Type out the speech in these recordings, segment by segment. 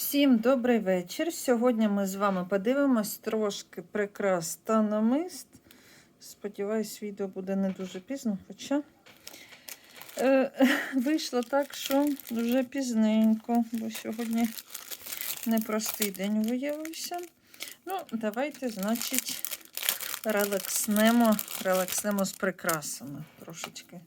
Всім добрий вечір. Сьогодні ми з вами подивимось трошки прикрас та намист. Сподіваюсь, відео буде не дуже пізно, хоча е, вийшло так, що вже пізненько, бо сьогодні непростий день виявився. Ну, давайте, значить, релакснемо, релакснемо з прикрасами трошечки.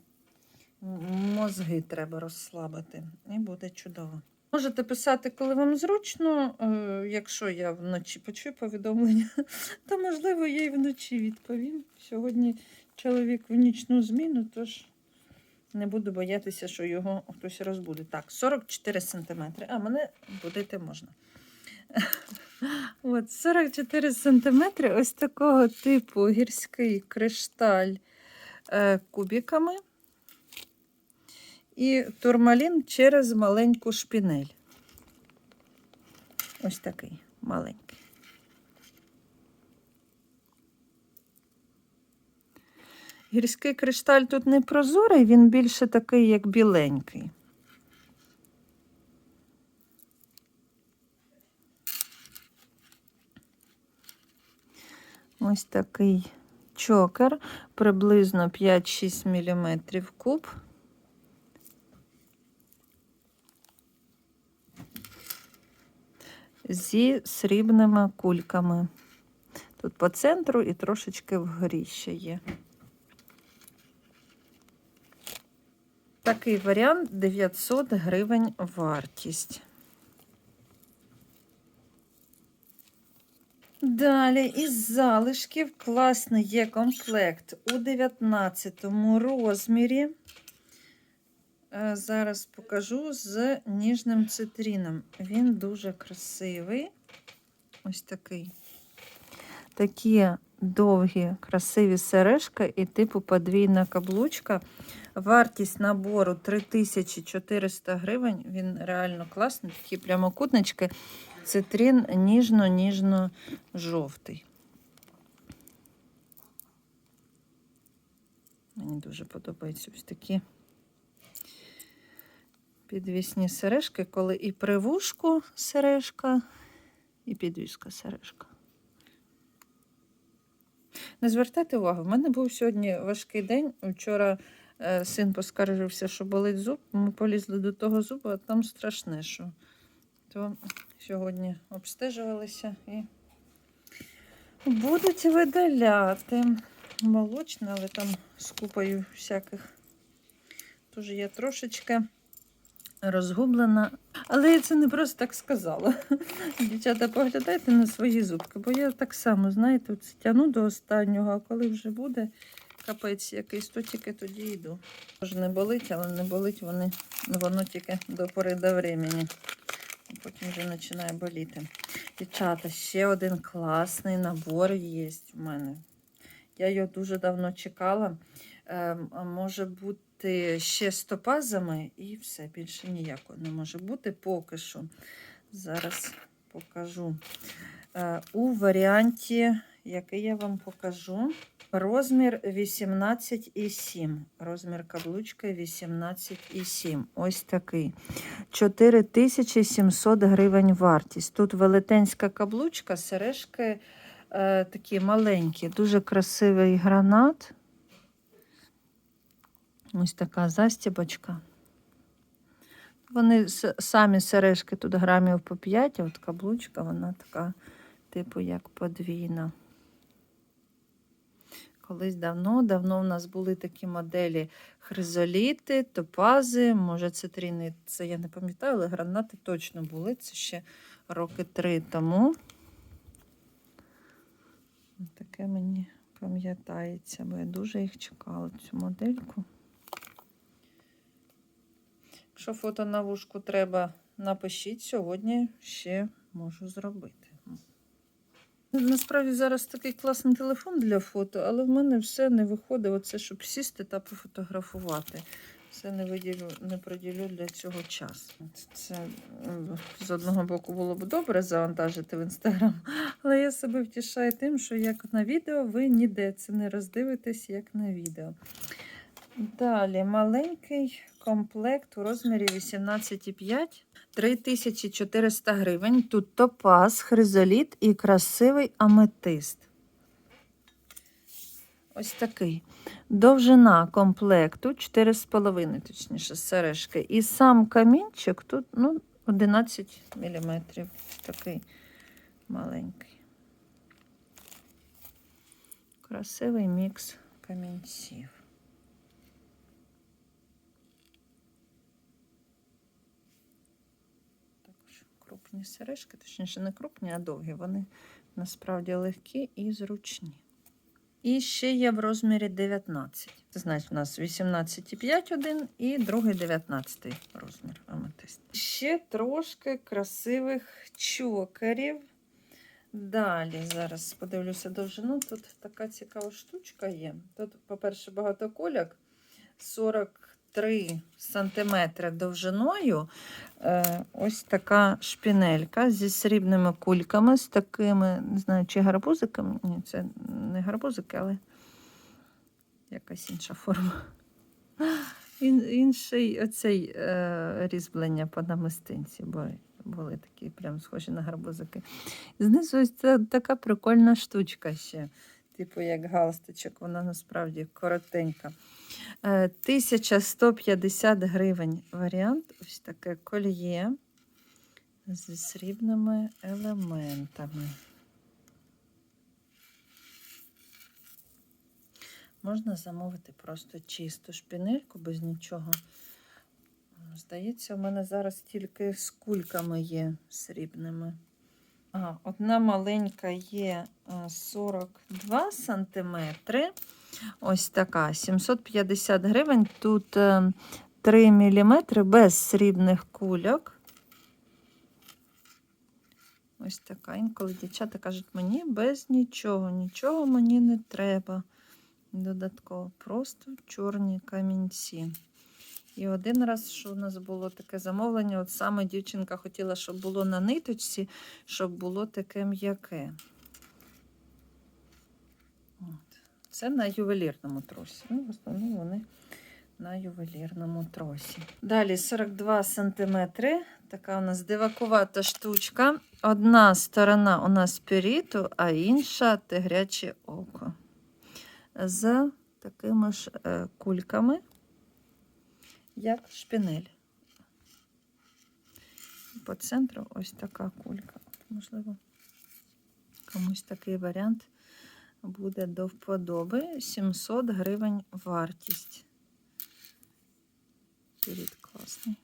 Мозги треба розслабити, і буде чудово. Можете писати, коли вам зручно. Е, Якщо я вночі почую повідомлення, то можливо я і вночі відповім. Сьогодні чоловік в нічну зміну, тож не буду боятися, що його хтось розбуде. Так, 44 сантиметри. А мене будити можна. От, 44 сантиметри ось такого типу гірський кришталь е, кубиками і турмалін через маленьку шпінель. Ось такий маленький. Гірський кришталь тут не прозорий, він більше такий, як біленький. Ось такий чокер, приблизно 5-6 мм куб. Зі срібними кульками. Тут по центру і трошечки вгорі ще є. Такий варіант 900 гривень вартість. Далі із залишків класний є комплект у 19 розмірі. Е, Зараз покажу з ніжним цитріном. Він дуже красивий. Ось такий. Такі довгі, красиві сережки і типу подвійна каблучка. Вартість набору 3400 гривень. Він реально класний, такі прямокутнички. Цитрін ніжно-ніжно-жовтий. Мені дуже подобаються ось такі підвісні сережки, коли і при вушку сережка, і підвіска сережка. Не звертайте увагу, в мене був сьогодні важкий день. Вчора е, син поскаржився, що болить зуб. Ми полізли до того зуба, а там страшне, що. То сьогодні обстежувалися і будуть видаляти. Молочне, але там з купою всяких. Тож я трошечки розгублена. Але я це не просто так сказала. Дівчата, поглядайте на свої зубки, бо я так само, знаєте, це тяну до останнього, а коли вже буде капець якийсь, то тільки тоді йду. Тож не болить, але не болить вони, воно тільки до пори до времени. Потім вже починає боліти. Дівчата, ще один класний набор є в мене. Я його дуже давно чекала. А може бути ще з топазами і все, більше ніякого не може бути поки що. Зараз покажу. Е, У варіанті, який я вам покажу, розмір 18,7. Розмір каблучки 18,7. Ось такий. 4700 гривень вартість. Тут велетенська каблучка, сережки е, такі маленькі, дуже красивий гранат. Ось така застібочка. Вони самі сережки тут грамів по 5, а от каблучка, вона така, типу, як подвійна. Колись давно-давно в нас були такі моделі хризоліти, топази, може цитріни, це я не пам'ятаю, але гранати точно були. Це ще роки три тому. Таке мені пам'ятається, бо я дуже їх чекала, цю модельку. Якщо фото на вушку треба, напишіть, сьогодні ще можу зробити. Насправді зараз такий класний телефон для фото, але в мене все не виходить, оце, щоб сісти та пофотографувати. Все не виділю, не приділю для цього часу. Це з одного боку було б добре завантажити в інстаграм, але я себе втішаю тим, що як на відео ви ніде це не роздивитесь, як на відео. Далі маленький комплект у розмірі 18,5 3400 гривень. Тут топаз, хризоліт і красивий аметист. Ось такий. Довжина комплекту 4,5, точніше, сережки. І сам камінчик тут ну, 11 мм. Такий маленький. Красивий мікс камінців. Також крупні сережки, точніше, не крупні, а довгі. Вони насправді легкі і зручні. І ще є в розмірі 19. Це значить, у нас 18,5 один і другий 19 розмір аметист. Ще трошки красивих чокерів. Далі, зараз подивлюся довжину. Тут така цікава штучка є. Тут, по-перше, багато коляк 43 сантиметри довжиною. Е, ось така шпінелька зі срібними кульками, з такими, не знаю, чи гарбузиками. Ні, це не гарбузики, але якась інша форма. Ін, інший оцей е, різьблення по намистинці, бо були такі прям схожі на гарбузики. Знизу ось це така прикольна штучка ще. Типу як галстучок, вона насправді коротенька. Е, 1150 гривень варіант. Ось таке кольє зі срібними елементами. Можна замовити просто чисту шпінельку без нічого. Здається, у мене зараз тільки з кульками є срібними. А, одна маленька є е, 42 сантиметри. Ось така, 750 гривень. Тут е, 3 мм без срібних кульок. Ось така. Інколи дівчата кажуть, мені без нічого, нічого мені не треба. Додатково, просто чорні камінці. І один раз, що у нас було таке замовлення, от саме дівчинка хотіла, щоб було на ниточці, щоб було таке м'яке. Це на ювелірному тросі. Ну, в основному вони на ювелірному тросі. Далі 42 см. Така у нас дивакувата штучка. Одна сторона у нас періту, а інша тигряче око. З такими ж е, кульками як шпинель. По центру ось така кулька. Можливо, комусь такий варіант буде до вподоби. 700 гривень вартість. Перед класний.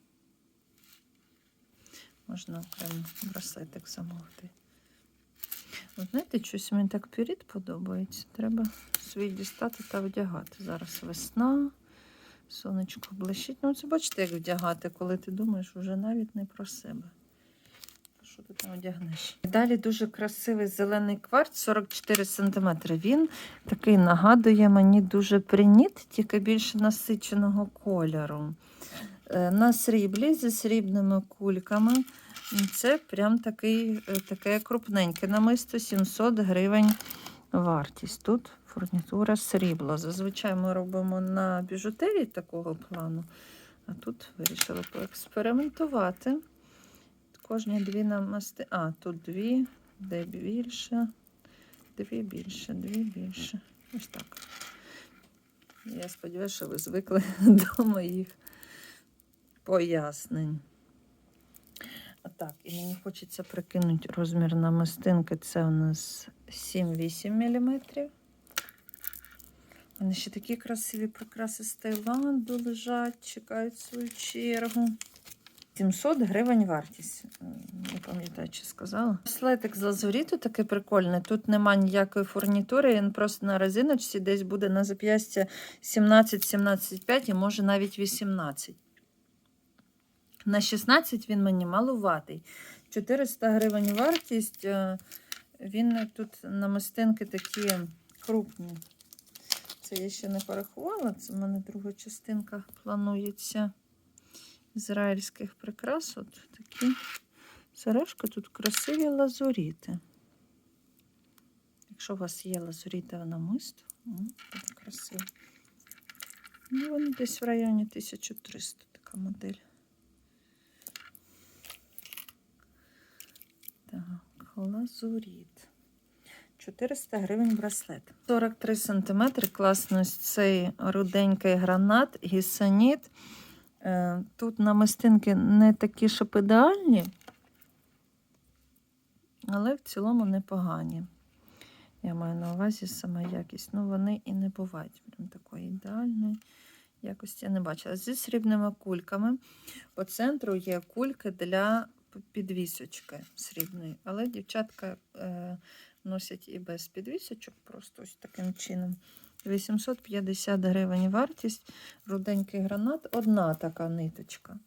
Можна окремо браслетик замовити. Ви знаєте, щось мені так перед подобається. Треба свій дістати та вдягати. Зараз весна. Сонечко блищить. Ну, це бачите, як вдягати, коли ти думаєш вже навіть не про себе. Що ти там одягнеш? Далі дуже красивий зелений кварц 44 см. Він такий нагадує мені дуже приніт, тільки більше насиченого кольору. Е, На сріблі зі срібними кульками. Це прям такий, е, таке крупненьке намисто 700 гривень вартість. Тут фурнітура срібла. Зазвичай ми робимо на біжутерії такого плану, а тут вирішили поекспериментувати. Кожні дві намасти. А, тут дві, де більше, дві більше, дві більше. Ось так. Я сподіваюся, що ви звикли до моїх пояснень. Так, і мені хочеться прикинути розмір намистинки. Це у нас 7-8 мм. Мене ще такі красиві прикраси з Таїланду лежать, чекають свою чергу. 700 гривень вартість. Не пам'ятаю, чи сказала. Слетик з лазуріту такий прикольний. Тут нема ніякої фурнітури, він просто на резиночці десь буде на зап'ястя 17-17,5 і може навіть 18. На 16 він мені малуватий. 400 гривень вартість. Е, Він тут намистинки такі крупні. Це я ще не порахувала. Це в мене друга частинка планується ізраїльських прикрас. От такі сережки, тут красиві лазуріти. Якщо у вас є лазурітове намисто, м, буде красиво. Ну, вони десь в районі 1300 така модель. Так, лазуріт. 400 гривень браслет. 43 см. Класно цей руденький гранат, гісаніт. Е, Тут намистинки не такі, щоб ідеальні, але в цілому непогані. Я маю на увазі саме якість. Ну, вони і не бувають прям такої ідеальної якості я не бачила. Зі срібними кульками. По центру є кульки для підвісочки срібної, але дівчатка е, носять і без підвісочок, просто ось таким чином. 850 гривень вартість, руденький гранат, одна така ниточка.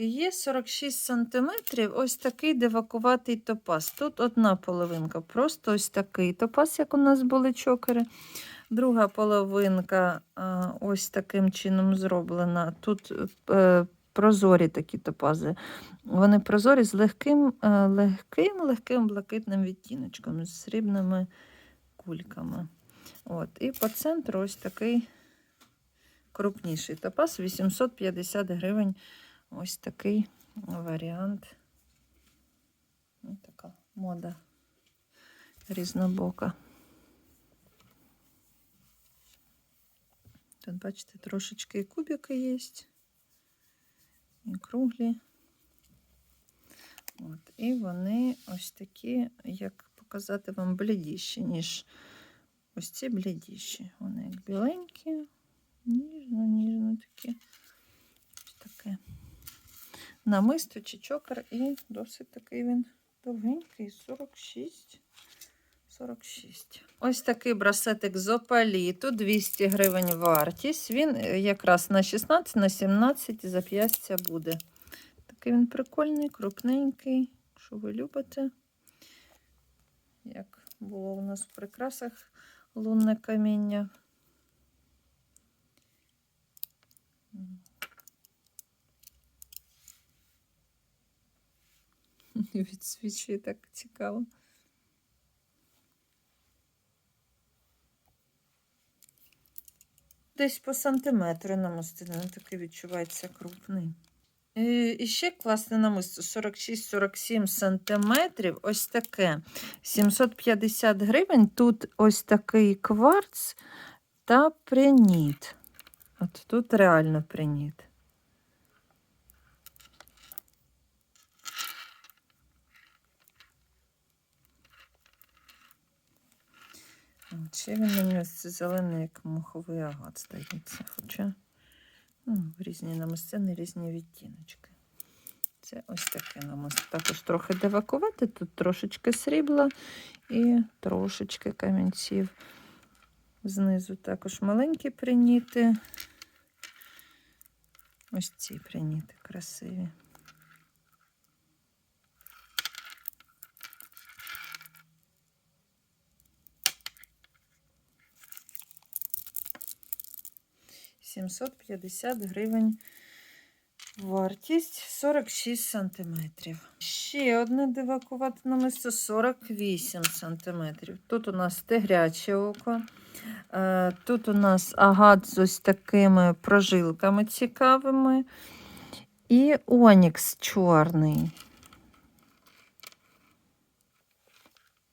Є 46 сантиметрів, ось такий девакуватий топаз. Тут одна половинка, просто ось такий топаз, як у нас були чокери. Друга половинка ось таким чином зроблена. Тут е, прозорі такі топази. Вони прозорі з легким, е, легким, легким блакитним відтіночком, з срібними кульками. От. І по центру ось такий крупніший топаз, 850 гривень. Ось такий варіант. Ось така мода різнобока. Тут, бачите, трошечки і кубики є, і круглі. От. І вони ось такі, як показати вам, блідіші, ніж ось ці блідіші. Вони як біленькі, ніжно-ніжно такі. Намисто чи чокер, і досить такий він довгенький, 46. 46. Ось такий браслетик з опаліту, 200 гривень вартість. Він е, якраз на 16, на 17 зап'ястя буде. Такий він прикольний, крупненький, що ви любите. Як було у нас в прикрасах лунне каміння. Відсвічує так цікаво. Десь по сантиметру він такий відчувається крупний. І ще класне намисто 46-47 сантиметрів. Ось таке. 750 гривень. Тут ось такий кварц та преніт. От тут реально преніт. Ще він мені ось це зелений, як муховий агат, здається. Хоча ну, різні намистини, різні відтіночки. Це ось таке намисто. Також трохи девакувати. Тут трошечки срібла і трошечки камінців. Знизу також маленькі приніти. Ось ці приніти красиві. Сімсот п'ятдесят гривень вартість 46 сантиметрів. Ще одне дивакувати намисто 48 сантиметрів. Тут у нас тигряче око. Е, Тут у нас агат з ось такими прожилками цікавими. І онікс чорний.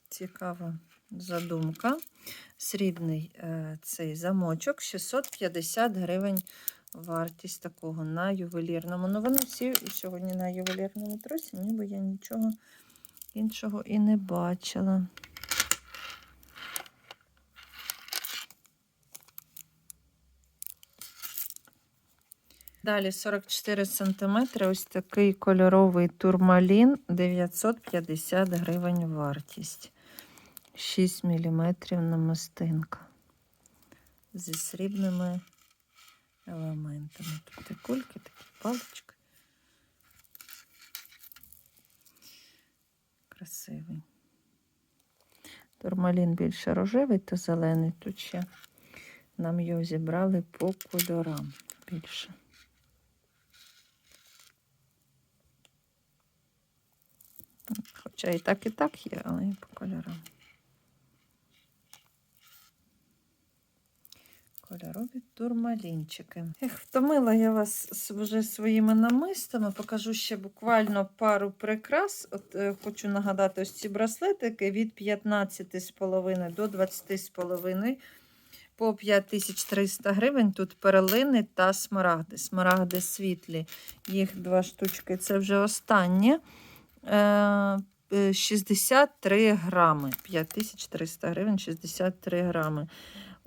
Цікава задумка. Срібний е, цей замочок 650 гривень вартість такого на ювелірному. Ну, вони всі сьогодні на ювелірному тросі, ніби я нічого іншого і не бачила. Далі 44 см, ось такий кольоровий турмалін, 950 гривень вартість. 6 мм намистинка. Зі срібними елементами. Тут і кульки, такі палички. Красивий. Турмалін більше рожевий та зелений. Тут ще нам його зібрали по кольорам більше. Хоча і так, і так є, але і по кольорам. Кольорові турмалінчики. Ех, втомила я вас вже своїми намистами. Покажу ще буквально пару прикрас. От е, хочу нагадати ось ці браслетики від 15,5 до 20,5 по 5300 гривень. Тут перлини та смарагди. Смарагди світлі. Їх два штучки. Це вже останнє. Е, е, 63 грами. 5300 гривень, 63 грами.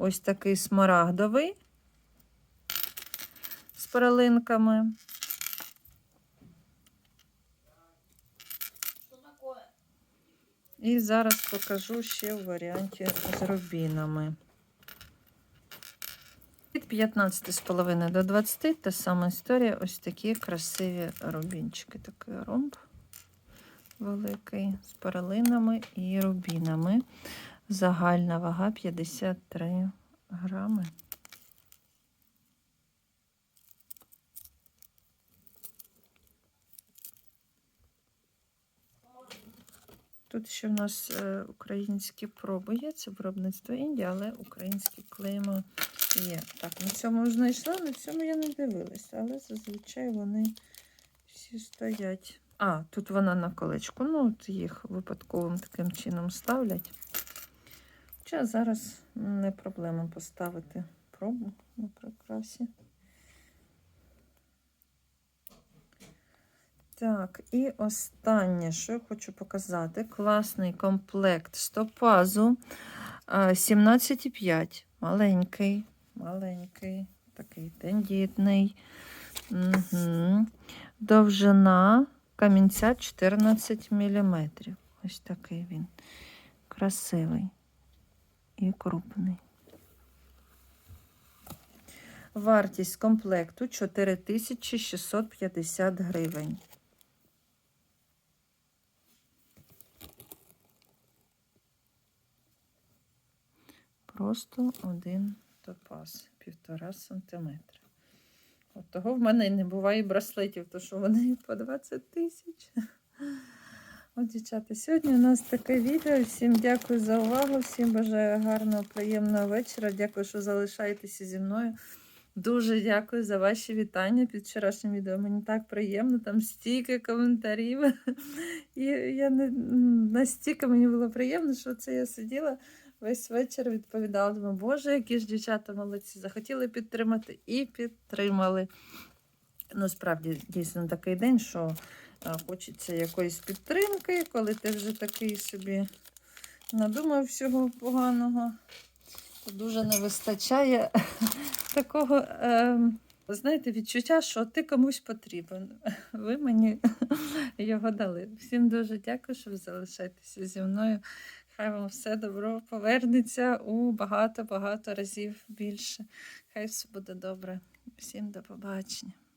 Ось такий смарагдовий з перлинками. І зараз покажу ще в варіанті з рубінами. Від 15,5 до 20 та сама історія. Ось такі красиві рубінчики. Такий ромб великий з перлинами і рубінами. Загальна вага 53 грами. Тут ще в нас е, українські проби є, це виробництво Індії, але українські клейма є. Так, на цьому знайшла, на цьому я не дивилася, але зазвичай вони всі стоять. А, тут вона на колечку. Ну, от їх випадковим таким чином ставлять. Хоча зараз не проблема поставити пробу на прикрасі. Так, і останнє, що я хочу показати, класний комплект стопазу а, 17,5. Маленький, маленький, такий тендітний. Угу. Довжина камінця 14 мм. Ось такий він. Красивий і крупний. Вартість комплекту 4650 гривень. Просто один топаз, півтора сантиметра. От того в мене не буває браслетів, то що вони по 20 тисяч. От, дівчата, сьогодні у нас таке відео. Всім дякую за увагу, всім бажаю гарного, приємного вечора. Дякую, що залишаєтеся зі мною. Дуже дякую за ваші вітання під вчорашнім відео. Мені так приємно, там стільки коментарів. І я не настільки мені було приємно, що це я сиділа весь вечір, відповідала. Думаю, Боже, які ж дівчата молодці, захотіли підтримати і підтримали. Ну, справді, дійсно такий день, що хочеться якоїсь підтримки, коли ти вже такий собі надумав всього поганого. То дуже не вистачає такого, е, знаєте, відчуття, що ти комусь потрібен. Ви мені його дали. Всім дуже дякую, що ви залишаєтеся зі мною. Хай вам все добро повернеться у багато-багато разів більше. Хай все буде добре. Всім до побачення.